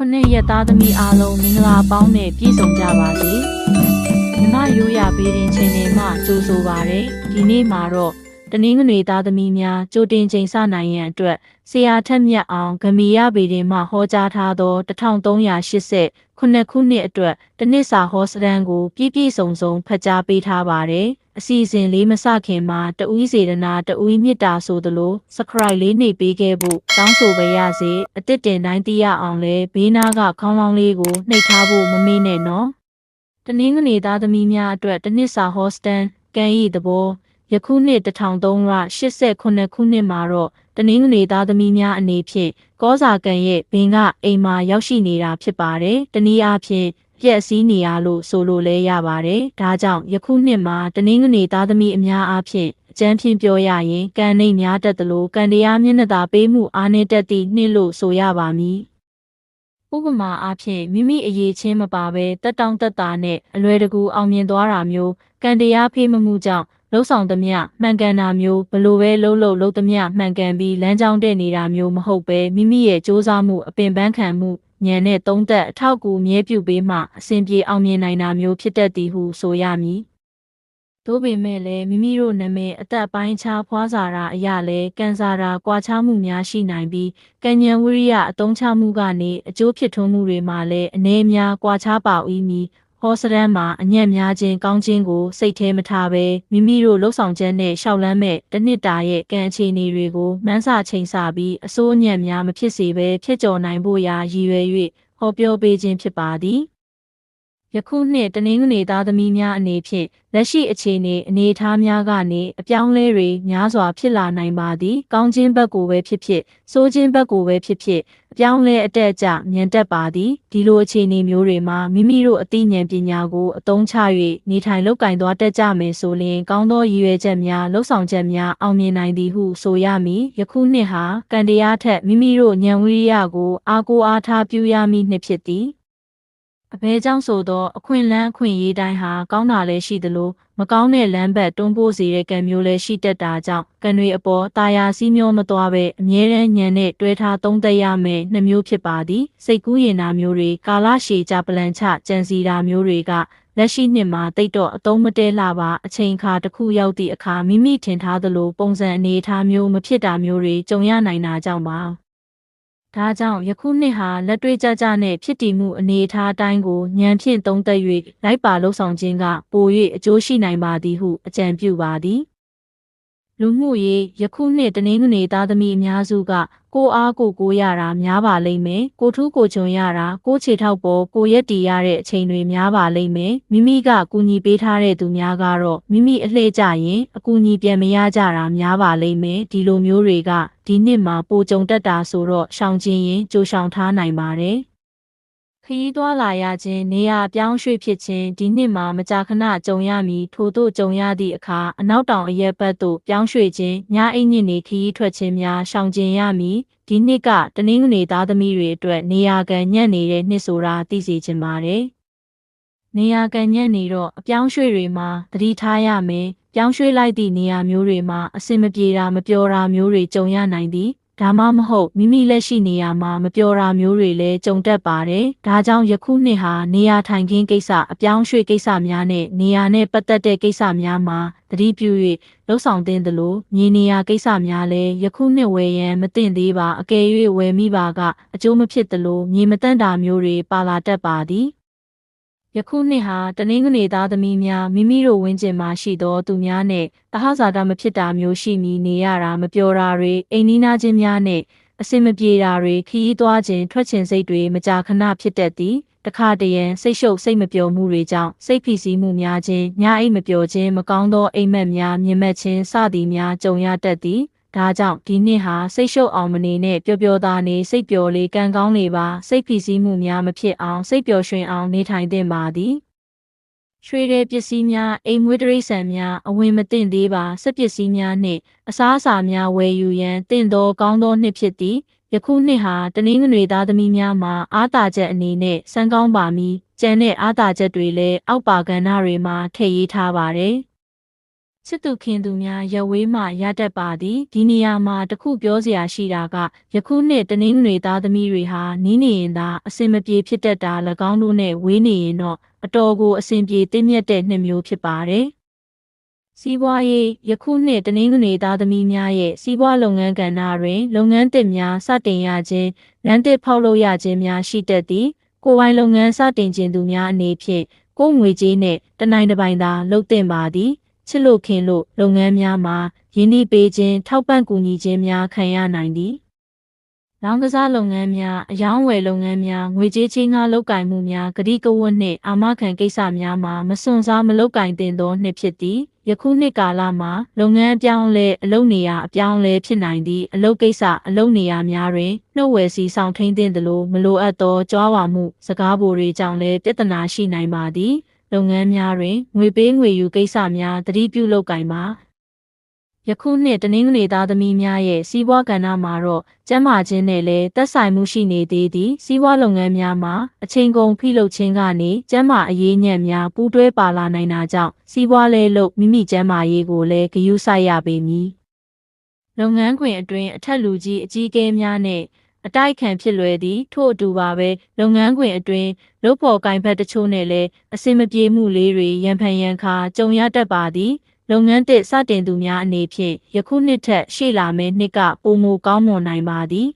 ခုနှစ်ရက်သားသမီးအားလုံးမင်္ဂလာပေါင်းနဲ့ပြည့်စုံကြပါစေ။မြမရိုးရပေးတင်ချိန်တွေမှကြိုးဆိုပါရယ်။ဒီနေ့မှာတော့တနင်္ဂနွေသားသမီးများကြိုတင်ချိန်စနိုင်ရန်အတွက်ဆရာထက်မြတ်အောင်ဂမီရပေတင်မှဟောကြားထားသော1380ခုနှစ်ခုနှစ်အတွက်တနစ်စာဟောစတန်ကိုပြည့်ပြည့်စုံစုံဖတ်ကြားပေးထားပါတယ်။ အစီအစဉ်လေးမစခင်မှာတဦးစေတနာတဦးမြစ်တာဆိုသလို subscribe လေးနှိပ်ပေးခဲ့ဖို့တောင်းဆိုပါရစေအတစ်တင်တိုင်းသိရအောင်လဲဘေးနားကခေါင်းလောင်းလေးကိုနှိပ်ထားဖို့မမေ့နဲ့နော်တနင်္ဂနွေသားသမီးများအတွက်တနစ်စာဟောစတန်ကန်ဤသဘောယခုနှစ်1389ခုနှစ်မှာတော့တနင်္ဂနွေသားသမီးများအနေဖြင့်ကောစာကန်ရဲ့ဘင်ကအိမ်မှာရောက်ရှိနေတာဖြစ်ပါတယ်တနည်းအားဖြင့် ပြက်စီးနေရလို့ဆိုလို့လဲရပါတယ်။ဒါကြောင့်ယခုနှစ်မှာတနင်္ဂနွေသားသမီးအများအားဖြင့်အကျန်းဖြင့်ပြောရရင်ကံနှိမ်များတတ်သလိုကံတရားမျက်နှာသာပေးမှုအားနည်းတတ်သည့်နှစ်လို့ဆိုရပါမည်။ဥပမာအားဖြင့်မိမိအရေးချင်းမပါဘဲတက်တောင့်တက်တာနဲ့အလွယ်တကူအောင်မြင်သွားတာမျိုးကံတရားဖေးမမှုကြောင့်လှုပ်ဆောင်သမျှမှန်ကန်တာမျိုးဘလို့ပဲလှုပ်လှုပ်လှုပ်သမျှမှန်ကန်ပြီးလမ်းကြောင်းတက်နေတာမျိုးမဟုတ်ပဲမိမိရဲ့စ조사မှုအပင်ပန်းခံမှု ဉာဏ်နဲ့သုံးသက်အထောက်အကူမြဲပြုပေးမှအစဉ်ပြေအောင်မြင်နိုင်တာမျိုးဖြစ်တတ်သည်ဟုဆိုရမည်။သို့ပေမဲ့လည်းမိမိတို့နာမည်အသက်ပိုင်းခြားဖွားစာရာအရာလဲကန်စာရာကွာခြားမှုများရှိနိုင်ပြီးကဉ္ဉံဝိရိယအသုံးချမှုကနေအကျိုးဖြစ်ထွန်းမှုတွေမှာလည်းအနေအများကွာခြားပါ၏မည် ဟောစရန်မှာအညံ့များခြင်းကောင်းခြင်းကိုစိတ်ထဲမထားဘဲမိမိတို့လှုပ်ဆောင်ချက်နဲ့ရှောက်လန်းမဲ့တနစ်တာရဲ့ကံအခြေအနေတွေကိုမန်းစာချိန်ဆပြီးအစိုးအညံ့များမဖြစ်စေဘဲဖြစ်ကျော်နိုင်ဖို့ရာရည်ရွယ်၍ဟောပြောပေးခြင်းဖြစ်ပါသည် ယခုနှစ်တနင်္ဂနွေသားသမီးများအနေဖြင့်လက်ရှိအခြေအနေအနေအထားများကနေအပြောင်းလဲတွေများစွာဖြစ်လာနိုင်ပါသည်ကောင်းခြင်းဘက်ကိုပဲဖြစ်ဖြစ်ဆိုးခြင်းဘက်ကိုပဲဖြစ်ဖြစ်အပြောင်းလဲအတက်အကျမြင်တတ်ပါသည်ဒီလိုအခြေအနေမျိုးတွေမှာမိမိတို့အသိဉာဏ်ပညာကိုအသုံးချ၍နေထိုင်လုပ်ကင်သွားတတ်ကြမယ်ဆိုရင်ကောင်းသောရည်ရွယ်ချက်များလှုပ်ဆောင်ချက်များအောင်မြင်နိုင်သည်ဟုဆိုရမည်ယခုနှစ်ဟာကံတရားထက်မိမိတို့ဉာဏ်ဝိရိယကိုအားကိုးအားထားပြုရမည်နှစ်ဖြစ်သည် အဘဲကြောင့်ဆိုသောအခွင့်လန်းအခွင့်ရေးတိုင်းဟာကောင်းတာလည်းရှိသလိုမကောင်းတဲ့လမ်းဘက်တွန်းပို့စေတဲ့ကံမျိုးလည်းရှိတတ်တာကြောင့်ကံတွေအပေါ်တာယာစီးမျောမသွားပဲအမြဲတမ်းညံနဲ့တွဲထားသုံးသက်ရမယ်နှစ်မျိုးဖြစ်ပါသည်စိတ်ကူးရင်နာမျိုးတွေကာလရှည်ကြပလန်ချကြံစီတာမျိုးတွေကလက်ရှိနှစ်မှာတိတ်တော့အတုံးမတဲလာပါအချိန်အခါတစ်ခုရောက်သည့်အခါမိမိထင်ထားသလိုပုံစံအနေအထားမျိုးမဖြစ်တာမျိုးတွေကြုံရနိုင်တာကြောင့်ပါ ဒါကြောင့်ယခုနှစ်ဟာလက်တွေ့ကြကြနဲ့ဖြစ်တည်မှုအနေအထားအတိုင်းကိုဉာဏ်ဖြင့်သုံးသပ်၍လိုက်ပါလှုပ်ဆောင်ခြင်းကပို၍အကျိုးရှိနိုင်ပါသည်ဟုအကြံပြုပါသည် လူမှုရေးယခုနှစ်တနင်္ဂနွေသားသမီးအများစုကကိုအားကိုကိုရတာများပါလိမ့်မယ်ကိုထူးကိုချွန်ရတာကိုခြေထောက်ပေါ်ကိုရက်တီရတဲ့အချိန်တွေများပါလိမ့်မယ်မိမိကကူညီပေးထားတဲ့သူများကတော့မိမိအလှည့်ကြရင်အကူညီပြန်မရကြတာများပါလိမ့်မယ်ဒီလိုမျိုးတွေကဒီနှစ်မှာပိုကြုံတက်တာဆိုတော့ရှောင်ကျင်ရင်ကြိုရှောင်ထားနိုင်ပါတယ် ခရီးသွားလာရခြင်းနေရာပြောင်းရွှေ့ဖြစ်ခြင်းဒီနှစ်မှာမကြာခဏကြုံရမည်ထို့သို့ကြုံရသည့်အခါအနောက်တောင်အရက်ဘက်သို့ပြောင်းရွှေ့ခြင်းညအိညစ်နေခရီးထွက်ခြင်းများရှောင်ကျင်ရမည်ဒီနှစ်ကတနင်္ဂနွေသားသမီးတွေအတွက်နေရာကန်ညံ့နေတဲ့နှစ်ဆိုတာသိစေချင်ပါတယ်နေရာကန်ညံ့နေတော့အပြောင်းရွှေ့တွေမှာသတိထားရမယ်ပြောင်းရွှေ့လိုက်သည့်နေရာမျိုးတွေမှာအဆင်မပြေတာမပြောတာမျိုးတွေကြုံရနိုင်သည် ဒါမှမဟုတ်မိမိလက်ရှိနေရာမှာမပြောတာမျိုးတွေလည်းကြုံတတ်ပါတယ်။ဒါကြောင့်ယခုနှစ်ဟာနေရာထိုင်ခင်းကိစ္စအပြောင်းရွှေ့ကိစ္စများနဲ့နေရာနဲ့ပတ်သက်တဲ့ကိစ္စများမှာသတိပြု၍လှုပ်ဆောင်သင့်သလိုမြေနေရာကိစ္စများလည်းယခုနှစ်ဝယ်ရန်မသင့်သေးပါအကယ်၍ဝယ်မိပါကအကျိုးမဖြစ်သလိုမြေမတန့်တာမျိုးတွေပါလာတတ်ပါသည်။ ယခုနှစ်ဟာတနင်္ဂနွေသားသမီးများမိမိတို့ဝန်းကျင်မှာရှိသောသူများနဲ့တဟဇာတာမဖြစ်တာမျိုးရှိမီနေရတာမပြောတာတွေအိမ်နီးနားချင်းများနဲ့အစင်မပြေတာတွေခီးသွားခြင်းထွက်ခြင်းစိတ်တွေမကြာခဏဖြစ်တတ်သည်တခါတရံစိတ်ရှုပ်စိတ်မပျော်မှုတွေကြောင့်စိတ်ဖိစီးမှုများခြင်းညအိတ်မပျော်ခြင်းမကောင်းသောအိမ်မက်များမြင်မဲ့ခြင်းစသည်များကြုံရတတ်သည် ဒါကြောင့်ဒီနှစ်ဟာစိတ်ရှုပ်အောင်မနေနဲ့ပျော်ပျော်သားနေစိတ်ပျော်လေးကံကောင်းနေပါစိတ်ဖိစီးမှုများမဖြစ်အောင်စိတ်ပျော်ရွှင်အောင်နေထိုင်သင့်ပါသည်ရွှေတဲ့ပစ္စည်းများအိမ်မွေးတရိษံများအဝင်မတင်သေးပါစက်ပစ္စည်းများနှင့်အစားအစာများဝယ်ယူရန်တင့်သောကောင်းသောနှစ်ဖြစ်သည်ယခုနှစ်ဟာတနင်္ဂနွေသားသမီးများမှာအားတာချက်အနေနဲ့စံကောင်းပါမည်ကျန်တဲ့အားတာချက်တွေလည်းအောက်ပါကဏ္ဍတွေမှာထည့်ရေးထားပါတယ် ချစ်သူခင်သူများရဝေးမှရတတ်ပါသည်ဒီနေရာမှာတခုပြောစရာရှိတာကယခုနှစ်တနင်္ဂနွေသားသမီးတွေဟာနီးနေရင်သာအစင်မပြေဖြစ်တတ်တာ၎င်းတို့နဲ့ဝေးနေရင်တော့အတော်ကိုအစင်ပြေတင်းမြတ်တဲ့နှစ်မျိုးဖြစ်ပါတယ်စီးပွားရေးယခုနှစ်တနင်္ဂနွေသားသမီးများရဲ့စီးပွားလုပ်ငန်းကဏ္ဍတွင်လုပ်ငန်းသစ်များစတင်ရခြင်းလမ်းသစ်ဖောက်လုပ်ရခြင်းများရှိတတ်သည်ကိုယ်ပိုင်လုပ်ငန်းစတင်ခြင်းသူများအနေဖြင့်ကိုယ်ငွေကြေးနှင့်တနိုင်တစ်ပိုင်သာလုပ်သင့်ပါသည် ချစ်လို့ခင်လို့လုပ်ငန်းများမှာရင်းနှီးပေးခြင်းထောက်ပံ့ကူညီခြင်းများခံရနိုင်သည်။လောင်းကစားလုပ်ငန်းများအယောင်းဝယ်လုပ်ငန်းများငွေကြေးချင်းကားလုပ်ကင်မှုများဂတိကဝတ်နှင့်အာမခံကိစ္စများမှာမစွန့်စားမလုပ်ကင်သင့်သောနှစ်ဖြစ်သည်။ယခုနှစ်ကာလမှာလုပ်ငန်းအပြောင်းလဲအလုပ်နေရာအပြောင်းလဲဖြစ်နိုင်သည့်အလုပ်ကိစ္စအလုပ်နေရာများတွင်နှုတ်ဝယ်စီဆောင်ထိန်သင့်သလိုမလိုအပ်သောကြွားဝါမှုစကားပိုတွေကြောင့်လည်းပြဿနာရှိနိုင်ပါသည်။ လုပ်ငန်းများတွင်ငွေပေးငွေယူကိစ္စများတတိပြုလုပ်ကင်ပါယခုနှစ်တနင်္ဂနွေသားသမီးများရဲ့စီးပွားကဏ္ဍမှာတော့ကျန်းမာခြင်းနဲ့လည်းသက်ဆိုင်မှုရှိနေသေးသည်စီးပွားလုပ်ငန်းများမှာအချိန်ကုန်ဖိလုပ်ခြင်းကနေကျန်းမာအရေးညံ့များပူးတွဲပါလာနိုင်တာကြောင့်စီးပွားလဲလို့မိမိကျန်းမာရေးကိုလည်းဂရုစိုက်ရပေမည်လုပ်ငန်းခွင်အတွင်းအထက်လူကြီးအကြီးအကဲများနဲ့ အတိုက်ခံဖြစ်လွယ်သည်ထို့အတူပါပဲလုပ်ငန်းခွင်အတွင်းလုပ်ဖော်ကိုင်ဖက်တချို့နဲ့လည်းအစင်မပြေမှုလေးတွေရန်ဖန်ရန်ခါကြုံရတတ်ပါသည်လုပ်ငန်းသစ်စတင်သူများအနေဖြင့်ယခုနှစ်ထက်ရှေ့လာမယ့်နှစ်ကပုံမကောင်းမွန်နိုင်ပါသည်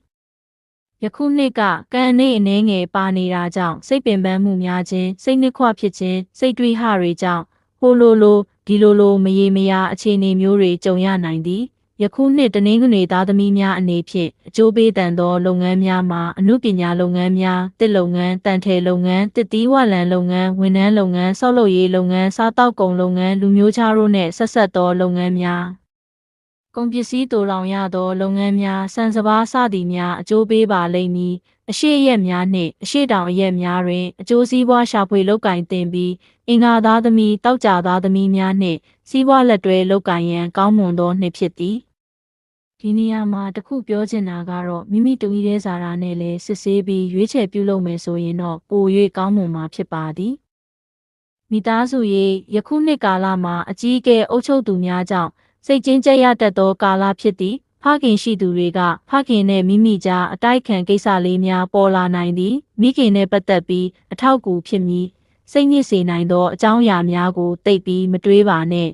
ယခုနှစ်ကကံအနေအနှဲငယ်ပါနေတာကြောင့်စိတ်ပင်ပန်းမှုများခြင်းစိတ်နှစ်ခွဖြစ်ခြင်းစိတ်တွေးဟတွေကြောင့်ဟိုလိုလိုဒီလိုလိုမရေမရာအခြေအနေမျိုးတွေကြုံရနိုင်သည် ယခုနှစ်တနင်္ဂနွေသားသမီးများအနေဖြင့်အကျိုးပေးတန်သောလုပ်ငန်းများမှာအမှုပညာလုပ်ငန်းများတစ်လုပ်ငန်းတန်ထည်လုပ်ငန်းတစ်သီးဝလံလုပ်ငန်းဝန်ထမ်းလုပ်ငန်းဆောက်လုပ်ရေးလုပ်ငန်းစားတောက်ကုန်လုပ်ငန်းလူမျိုးခြားတို့နှင့်ဆက်ဆက်သောလုပ်ငန်းများ ကုန်ပစ္စည်းတူလောင်ရသော လုပ်ငန်းများစံစပါးစသည်များအကျိုးပေးပါလိမ့်မည်အရှိရက်များနှင့်အရှိတောင်အရက်များတွင်အကျိုးစီးပွားရှာဖွေလုပ်ကင်တင်ပြီးအင်္ဂါသားသမီးတောက်ကြသားသမီးများနှင့်စီးပွားလက်တွဲလုပ်ကင်ရန်ကောင်းမွန်သောနှစ်ဖြစ်သည်ဒီနေရာမှာတခုပြောချင်တာကတော့မိမိတူကြီးတဲ့ဇာတာနဲ့လည်းစစ်ဆေးပြီးရွေးချယ်ပြုလုပ်မယ်ဆိုရင်တော့ပို၍ကောင်းမွန်မှာဖြစ်ပါသည်မိသားစုရေးယခုနှစ်ကာလမှာအကြီးအကဲအုပ်ချုပ်သူများကြောင့် စိတ်ကျဉ်ကျက်ရတတ်သောကာလဖြစ်သည်ဖခင်ရှိသူတွေကဖခင်နဲ့မိမိကြားအတိုက်ခံကိစ္စလေးများပေါ်လာနိုင်သည်မိခင်နဲ့ပတ်သက်ပြီးအထောက်အကူဖြစ်မည်စိတ်ညစ်စေနိုင်သောအကြောင်းအရာများကိုသိပြီးမတွေးပါနဲ့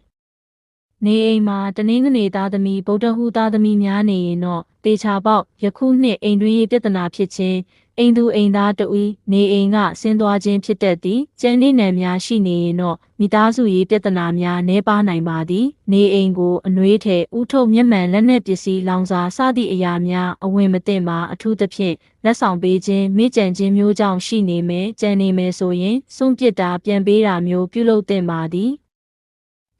နေအိမ်မှာတနင်္ဂနွေသားသမီးဗုဒ္ဓဟူသားသမီးများနေရင်တော့တေချာပေါက်ယခုနှစ်အိမ်တွင်းရေးပြဿနာဖြစ်ခြင်း အိမ်သူအိမ်သားတူနေအိမ်ကဆင်းသွားခြင်းဖြစ်တတ်သည်ကျန်နေနံများရှိနေရင်တော့မိသားစုရေးပြဿနာများနှဲပါနိုင်ပါသည် နေအိမ်ကိုအနှွေးထဲဥထုတ်မျက်မှန်လက်နက်ပစ္စည်းလောင်စာစသည့်အရာများအဝင်မသိပါအထူးသဖြင့်လက်ဆောင်ပေးခြင်းမိကြံခြင်းမျိုးကြောင့်ရှိနေမယ်ကြံနေမယ်ဆိုရင်စွန့်ပစ်တာပြန်ပေးတာမျိုးပြုလုပ်သင့်ပါသည်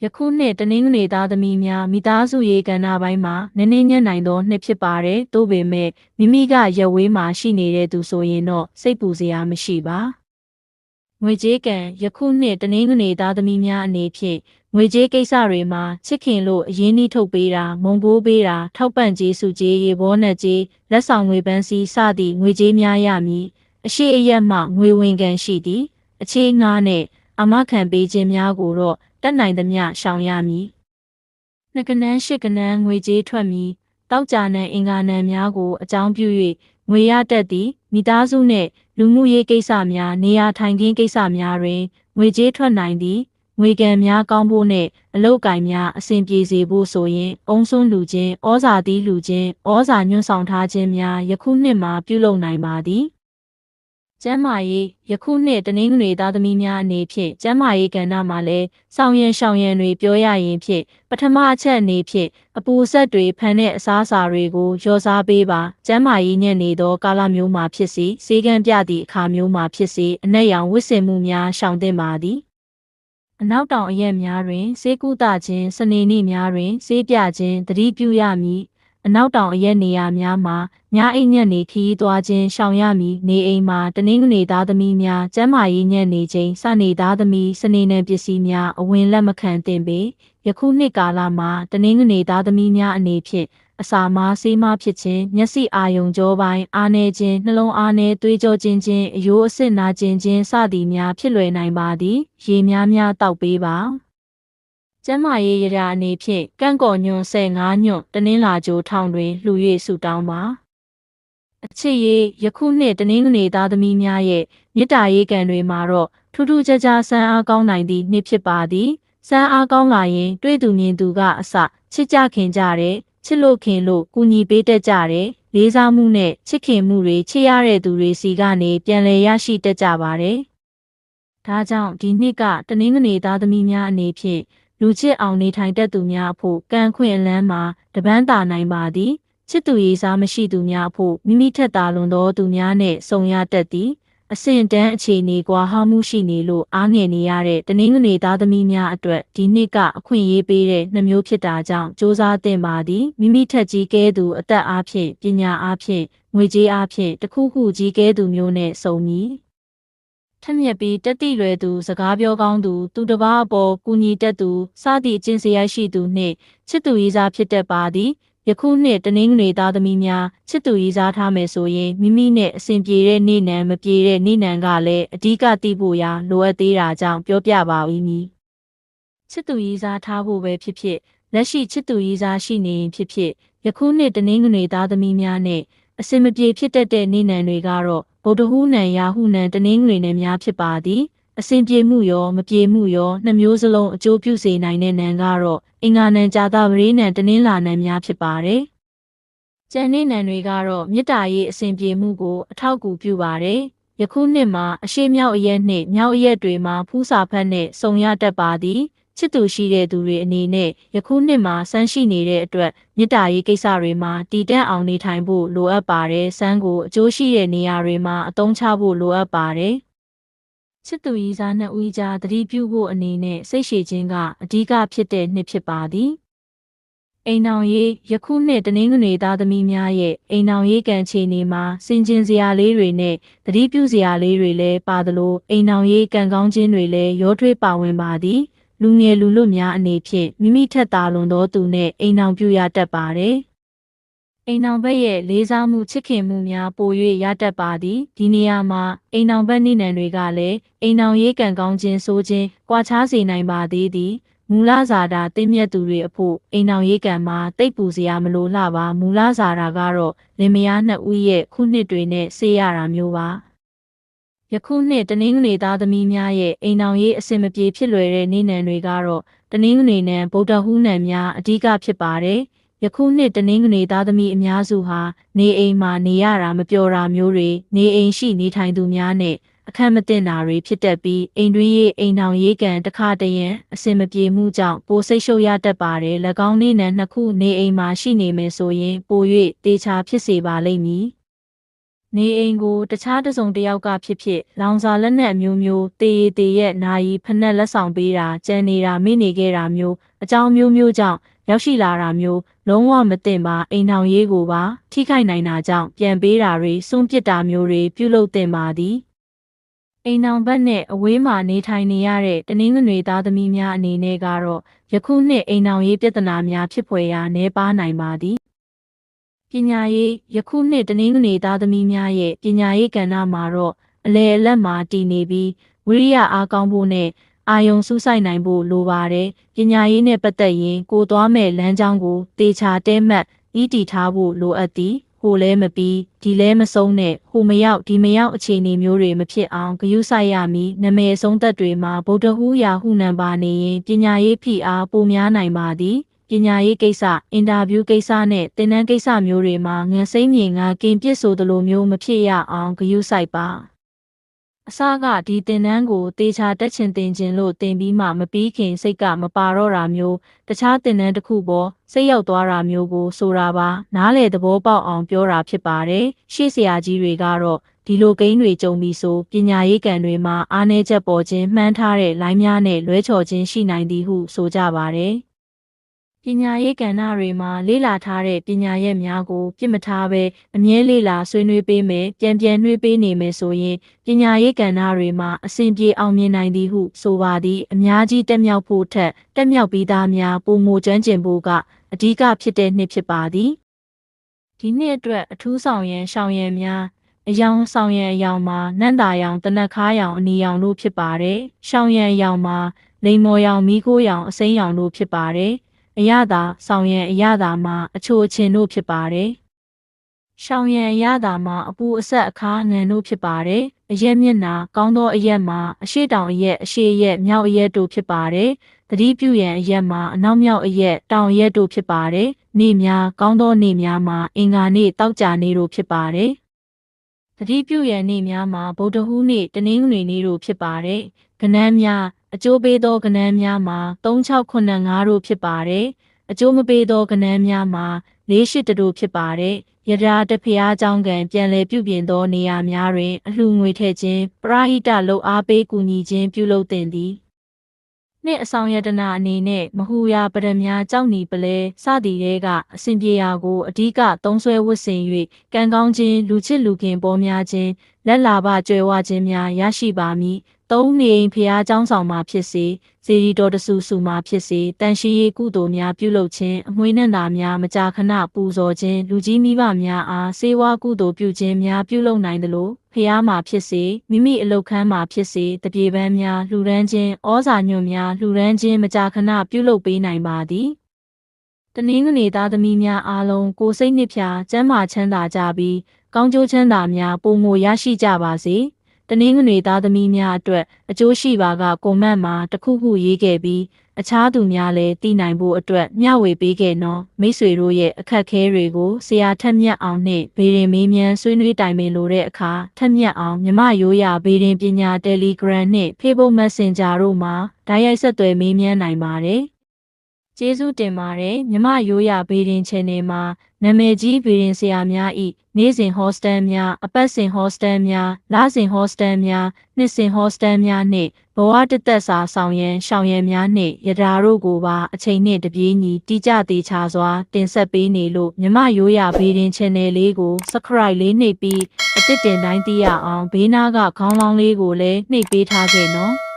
ယခုနှစ်တနင်္ဂနွေသားသမီးများမိသားစုရေးကဏ္ဍပိုင်းမှာနည်းနည်းညံ့နိုင်သောနှစ်ဖြစ်ပါတယ်။သို့ပေမဲ့မိမိကရဝေးမှာရှိနေတဲ့သူဆိုရင်တော့စိတ်ပူစရာမရှိပါ။ငွေကြေးကံယခုနှစ်တနင်္ဂနွေသားသမီးများအနေဖြင့်ငွေကြေးကိစ္စတွေမှာချစ်ခင်လို့အရင်းနှီးထုတ်ပေးတာမုံဘိုးပေးတာထောက်ပံ့ကြေးစုကြေးရေဘောနဲ့ကြေးလက်ဆောင်ငွေပန်းစည်းစသည့်ငွေကြေးများရမည်အရှိအယက်မှငွေဝင်ကန်ရှိသည်အခြေငါးနဲ့အမခံပေးခြင်းများကိုတော့ တက်နိုင်သမျှရှောင်ရမည်။နှစ်ကနန်းရှစ်ကနန်းငွေကြေးထွက်မည်။တောက်ကြနှံအင်္ဂါနံများကိုအကြောင်းပြု၍ငွေရတတ်သည့်မိသားစုနှင့်လူမှုရေးကိစ္စများနေရာထိုင်ခင်းကိစ္စများတွင်ငွေကြေးထွက်နိုင်သည်ငွေကံများကောင်းဖို့နှင့်အလုတ်ကင်များအဆင်ပြေစေဖို့ဆိုရင်အုံဆုံးလူချင်းဩဇာသီးလူချင်းဩဇာညွှန်းဆောင်ထားခြင်းများယခုနှစ်မှာပြုလုပ်နိုင်ပါသည် ကျမ်းမာရေးယခုနှစ်တနင်္ဂနွေသားသမီးများအနေဖြင့်ကျမ်းမာရေးကဏ္ဍမှာလည်းဆောင်ရန်ရှောင်ရန်တွေပြောရရင်ဖြင့်ပထမအချက်အနေဖြင့်အပူဆက်တွေဖန်တဲ့အစားအစာတွေကိုလျော်စားပေးပါကျမ်းမာရေးညံ့နေသောကာလမျိုးမှာဖြစ်စေစေကံပြသည့်အခါမျိုးမှာဖြစ်စေအနက်ရောင်ဝစ်စင်မှုများရှောင်သင့်ပါသည်အနောက်တောင်အရက်များတွင်စေကုသခြင်းစနေနေ့များတွင်စေးပြခြင်းတတိပြုရမည် အနောက်တောင်အရက်နေရာများမှာညအိမ်ညက်နေခီးသွားခြင်းရှောင်ရမည်နေအိမ်မှာတနင်္ဂနွေသားသမီးများကျမ်းမာရေးညက်နေခြင်းစနေသားသမီးစနေနံပစ္စည်းများအဝင်လက်မခံသင့်ပေယခုနှစ်ကာလမှာတနင်္ဂနွေသားသမီးများအနေဖြင့်အစာမားဆေးမားဖြစ်ခြင်းမျက်စိအာယုံကြောပိုင်းအားနေခြင်းနှလုံးအားနေသွေးကြောခြင်းခြင်းအယိုးအဆစ်နာခြင်းခြင်းစသည်များဖြစ်လွယ်နိုင်ပါသည်ရေများများတောက်ပေးပါ ကျကျမ်းမာရေးရရာအနေဖြင့်ကန့်ကော်ညွန်15ညွန်တနင်္လာကြိုထောင်တွင်လှူ၍ဆုတောင်းပါအချစ်ရေးယခုနှစ်တနင်္ဂနွေသားသမီးများရဲ့မြစ်တာရေးကံတွေမှာတော့ထူးထူးခြားခြားဆန်းအားကောင်းနိုင်သည့်နှစ်ဖြစ်ပါသည်ဆန်းအားကောင်းလာရင် တွေ့သူမြင်သူကအစချစ်ကြခင်ကြတဲ့ချစ်လို့ခင်လို့ကူညီပေးတတ်ကြတဲ့လေးစားမှုနဲ့ချစ်ခင်မှုတွေချစ်ရတဲ့သူတွေစီကနေပြန်လည်ရရှိတတ်ကြပါတယ်ဒါကြောင့်ဒီနှစ်ကတနင်္ဂနွေသားသမီးများအနေဖြင့် လူချစ်အောင်နေထိုင်တတ်သူများအဖို့ကံခွင့်အလန်းမှာတပန်းတာနိုင်ပါသည်ချစ်သူရေးစားမရှိသူများအဖို့မိမိထက်သာလွန်သောသူများနဲ့ဆုံရတတ်သည်အဆင့်တန်းအခြေအနေကွာဟမှုရှိနေလို့အားငယ်နေရတဲ့တနင်္ဂနွေသားသမီးများအတွက်ဒီနှစ်ကအခွင့်အရေးပေးတဲ့နှမျိုးဖြစ်တာကြောင့်စ조사သင့်ပါသည်မိမိထက်ကြီးကဲသူအသက်အားဖြင့်ပညာအားဖြင့်ငွေကြေးအားဖြင့်တခုခုကြီးကဲသူမျိုးနဲ့စုံမည် ထက်မြက်ပြီးတက်တိလွယ်သူစကားပြောကောင်းသူသူတစ်ပါးအပေါ်ကူညီတတ်သူစသည့်အကျင့်စရိုက်ရှိသူနှင့်ချစ်သူရေးစားဖြစ်တတ်ပါသည်ယခုနှစ်တနင်္ဂနွေသားသမီးများချစ်သူရေးစားထားမယ်ဆိုရင်မိမိနဲ့အစဉ်ပြေတဲ့နေ့နံမပြေတဲ့နေ့နံကလည်းအဓိကသိဖို့ရာလိုအပ်သေးတာကြောင့်ပြောပြပါဦးမည်ချစ်သူရေးစားထားဖို့ပဲဖြစ်ဖြစ်လက်ရှိချစ်သူရေးစားရှိနေရင်ဖြစ်ဖြစ်ယခုနှစ်တနင်္ဂနွေသားသမီးများနဲ့အစင်မပြေဖြစ်တတ်တဲ့နေ့နံတွေကတော့ဗုဒ္ဓဟူးနံရာဟုနံတနင်္ဂနွေနံများဖြစ်ပါသည်အစဉ်ပြေမှုရောမပြေမှုရောနှစ်မျိုးစလုံးအကျိုးပြုစေနိုင်တဲ့နံကတော့အင်္ဂါနံကြာသပတေးနံတနင်္လာနံများဖြစ်ပါတယ်။ကျန်တဲ့နံတွေကတော့မေတ္တာရေးအစဉ်ပြေမှုကိုအထောက်အကူပြုပါတယ်။ယခုနှစ်မှာအရှိမြောက်အရက်နှင့်မြောက်အရက်တွေမှာဖူးစာဖတ်နဲ့စုံရတတ်ပါသည်။ ချစ်သူရှိတဲ့သူတွေအနေနဲ့ယခုနှစ်မှာဆန်းရှိနေတဲ့အတွက်မေတ္တာရေးကိစ္စတွေမှာတည်တံ့အောင်နေထိုင်ဖို့လိုအပ်ပါတယ်။ဆန်းကိုအကျိုးရှိတဲ့နေရာတွေမှာအသုံးချဖို့လိုအပ်ပါတယ်။ချစ်သူရည်စားနှစ်ဦးကြားတတိပြုဖို့အနေနဲ့စိတ်ရှည်ခြင်းကအဓိကဖြစ်တဲ့နှစ်ဖြစ်ပါသည်အိမ်အောင်ရေးယခုနှစ်တနင်္ဂနွေသားသမီးများရဲ့အိမ်အောင်ရေးကံခြေနေမှာစင်ကျင်စရာလေးတွေနဲ့တတိပြုစရာလေးတွေလည်းပါသလိုအိမ်အောင်ရေးကံကောင်းခြင်းတွေလည်းရောထွေးပါဝင်ပါသည် လူငယ်လူလွတ်များအနေဖြင့်မိမိထက်သာလွန်သောသူနဲ့အိမ်အောင်ပြုရတတ်ပါတယ်အိမ်အောင်ဘက်ရဲ့လေးစားမှုချစ်ခင်မှုများပို၍ရတတ်ပါသည်ဒီနေရာမှာအိမ်အောင်ဘက်နိနံတွေကလည်းအိမ်အောင်ရေးကံကောင်းခြင်းဆိုခြင်းကြွားချားစေနိုင်ပါသေးသည်မူလဇာတာသိမြတ်သူတွေအဖို့အိမ်အောင်ရေးကံမှာတိတ်ပူစရာမလိုလှပါမူလဇာတာကတော့လင်မယားနှစ်ဦးရဲ့ခုနှစ်တွေနဲ့ဆေးရတာမျိုးပါ ယခုနှစ်တနင်္ဂနွေသားသမီးများရဲ့အိမ်အောင်ရေးအစင်မပြေဖြစ်လွယ်တဲ့နေ့နံတွေကတော့တနင်္ဂနွေနံဗုဒ္ဓဟူးနံများအဓိကဖြစ်ပါတယ်။ယခုနှစ်တနင်္ဂနွေသားသမီးအများစုဟာနေအိမ်မှာနေရတာမပျော်တာမျိုးတွေနေအိမ်ရှိနေထိုင်သူများနဲ့အခက်မတင်တာတွေဖြစ်တတ်ပြီးအိမ်တွင်းရေးအိမ်ထောင်ရေးကန်တစ်ခါတရံအစင်မပြေမှုကြောင့်ပိုစိတ်ရှုပ်ရတတ်ပါတယ်၎င်းနေ့နဲ့နှစ်ခုနေအိမ်မှာရှိနေမယ်ဆိုရင်ပို၍တေချာဖြစ်စေပါလိမ့်မည် နေအိမ်ကိုတခြားတစုံတစ်ယောက်ကဖြစ်ဖြစ်လောင်စာလက်နက်မျိုးမျိုးတေးတေးရဲ့နာယီဖက်နှက်လက်ဆောင်ပေးတာကြံနေတာမိနေခဲ့တာမျိုးအကြောင်းမျိုးမျိုးကြောင့်ရောက်ရှိလာတာမျိုးလုံးဝမသိပါအိမ်ထောင်ရေးကိုပါထိခိုက်နိုင်တာကြောင့်ပြန်ပေးတာတွေစွန့်ပစ်တာမျိုးတွေပြုလုပ်တင်ပါသည်အိမ်အောင်ဘက်နဲ့အဝေးမှာနေထိုင်နေရတဲ့တနင်္ဂနွေသားသမီးများအနေနဲ့ကတော့ယခုနှစ်အိမ်အောင်ရေးပြဿနာများဖြစ်ဖွယ်ရာနှဲပါနိုင်ပါသည် ပညာရေးယခုနှစ်တနင်္ဂနွေသားသမီးများရဲ့ပညာရေးကဏ္ဍမှာတော့အလေအလတ်မှာတည်နေပြီးဝိရိယအားကောင်းဖို့နဲ့အာယုံစူးစိုက်နိုင်ဖို့လိုပါတယ်။ပညာရေးနဲ့ပတ်သက်ရင်ကိုသွားမဲ့လမ်းကြောင်းကိုတေချာတဲမှတ်ဤတည်ထားဖို့လိုအပ်သည်။ဟိုလဲမပြီးဒီလဲမဆုံးနဲ့ဟိုမရောက်ဒီမရောက်အခြေအနေမျိုးတွေမဖြစ်အောင်ဂရုစိုက်ရမည်။နမဲဆုံးသက်တွေမှာဗုဒ္ဓဟူးရာဟုနံပါနေရင်ပညာရေးဖိအားပိုများနိုင်ပါသည်။ ပညာရေးကိစ္စအင်တာဗျူးကိစ္စနဲ့သင်တန်းကိစ္စမျိုးတွေမှာငန်စိမ့်မြင်ငါကင်ပြစ်ဆိုသလိုမျိုးမဖြစ်ရအောင်ဂရုစိုက်ပါအစကဒီတင်တန်းကိုတေချာတက်ချင်တင်ခြင်းလို့တင်ပြီးမှမပြီးခင်စိတ်ကမပါတော့တာမျိုးတခြားတင်တန်းတစ်ခုပေါ်စိတ်ရောက်သွားတာမျိုးကိုဆိုတာပါနားလေသဘောပေါက်အောင်ပြောတာဖြစ်ပါတယ်ရှေ့ဆရာကြီးတွေကတော့ဒီလိုကိန်းတွေကြုံပြီးဆိုပညာရေးကံတွေမှာအားနည်းချက်ပေါ်ခြင်းမှန်းထားတဲ့လိုင်းများနဲ့လွဲချော်ခြင်းရှိနိုင်သည်ဟုဆိုကြပါတယ် ပညာရေးကဏ္ဍတွေမှာလေ့လာထားတဲ့ပညာရက်များကိုပြစ်မထားဘဲအမြဲလေ့လာဆွေးနွေးပေးမယ်ပြန်ပြန်နှွေးပေးနေမယ်ဆိုရင်ပညာရေးကဏ္ဍတွေမှာအဆင်ပြေအောင်မြင်နိုင်သည်ဟုဆိုပါသည်အများကြီးတက်မြောက်ဖို့ထက်တက်မြောက်ပြီးသားများပုံမကျွမ်းကျင်ဖို့ကအဓိကဖြစ်တဲ့နှစ်ဖြစ်ပါသည်ဒီနှစ်အတွက်အထူးဆောင်ရန်ရှောင်ရန်များအယောင်ဆောင်ရန်အယောင်မှာနန့်တာရောင်တနက်ခါရောင်အနီရောင်တို့ဖြစ်ပါတယ်။ရှောင်းရန်အယောင်မှာလိမ်မော်ရောင်မီးခိုးရောင်အစိမ်းရောင်တို့ဖြစ်ပါတယ် အရသာဆောင်ရန်အရသာမှာအချိုအချင်တို့ဖြစ်ပါတယ်ရှောင်ရန်အရသာမှာအပူအဆက်အခါငန်တို့ဖြစ်ပါတယ်အရက်မျက်နာကောင်းသောအရက်မှာအရှိတောင်အရက်အရှိအရက်မြောက်အရက်တို့ဖြစ်ပါတယ်တတိပြုရန်အရက်မှာအနောက်မြောက်အရက်တောင်အရက်တို့ဖြစ်ပါတယ်နေများကောင်းသောနေများမှာအင်္ဂါနေ့တောက်ကြနေ့တို့ဖြစ်ပါတယ်တတိပြုရန်နေ့များမှာဗုဒ္ဓဟူးနေ့တနင်္ဂနွေနေ့တို့ဖြစ်ပါတယ်။ကဏန်းများ အကျိုးပေးသောကဏန်းများမှာ3695တို့ဖြစ်ပါတယ်။အကျိုးမပေးသောကဏန်းများမှာ48တို့ဖြစ်ပါတယ်။ယရာတဖျားเจ้าကံပြန်လည်ပြုပြင်သောနေရာများတွင်အလှငွေထည့်ခြင်းပရာဟိတလှုပ်အားပေးကူညီခြင်းပြုလုပ်သင့်သည်။နှင့်အဆောင်ယတနာအနေနဲ့မဟူရာပရမများကြောက်နီပလဲစသည်တဲကအစဉ်ပြေရာကိုအဓိကသုံးဆွဲဝတ်ဆင်၍ကံကောင်းခြင်းလူချစ်လူခင်ပေါ်များခြင်းလက်လာပကြွယ်ဝခြင်းများရရှိပါမည် သုံးနေအိမ်ဖျားเจ้าဆောင်မှာဖြစ်စေစေရီတော်တဆူဆူမှာဖြစ်စေတန်ရှိရေးကုသိုလ်များပြုလုပ်ခြင်းအမွှေးနှံ့တာများမကြာခဏပူဇော်ခြင်းလူကြီးမိဘများအားစေဝါကုသိုလ်ပြုခြင်းများပြုလုပ်နိုင်သလိုဖျားမှာဖြစ်စေမိမိအလုတ်ခန်းမှာဖြစ်စေတပြေပန်းများလှူဒန်းခြင်းဩဇာညွန့်များလှူဒန်းခြင်းမကြာခဏပြုလုပ်ပေးနိုင်ပါသည် တနင်္ဂနွေသားသမီးများအားလုံးကိုယ်စိတ်နှစ်ဖြာကျမ်းမာချမ်းသာကြပြီးကောင်းကျိုးချမ်းသာများပုံမရရှိကြပါစေ။ တနင်္ဂနွေသားသမီးများအတွက်အကျိုးရှိပါကကွန်မန့်မှာတစ်ခုခုရေးခဲ့ပြီးအခြားသူများလည်းသိနိုင်ဖို့အတွက်မျှဝေပေးခဲ့နော်မိတ်ဆွေတို့ရဲ့အခက်အခဲတွေကိုဆရာထက်မြတ်အောင်နှင့်ဗေရင်မေးမြန်းဆွေးနွေးတိုင်ပင်လိုတဲ့အခါထက်မြတ်အောင်မြမရိုးရာဗေရင်ပညာ Telegram နှင့် Facebook Messenger တို့မှာဓာတ်ရိုက်ဆက်သွယ်မေးမြန်းနိုင်ပါတယ်။ ကျေးဇူးတင်ပါတယ်မြမရိုးရဘေးရင် channel မှာနာမည်ကြီးဘေးရင်ဆရာများဤနေ့စဉ် hostel များအပတ်စဉ် hostel များလစဉ် hostel များနှစ်စဉ် hostel များနှင့်ဘဝတသက်စာဆောင်ရန်ရှောင်ရန်များနှင့်ယထာတို့ကိုပါအချိန်နှင့်တပြေးညီတိကျသေးချစွာ တင်ဆက်ပေးနေလို့မြမရိုးရဘေးရင် channel လေးကို subscribe လေးနှိပ်ပြီးအသစ်တင်တိုင်းသိရအောင်ဘေးနားကခေါင်းလောင်းလေးကိုလည်းနှိပ်ပေးထားခဲ့နော်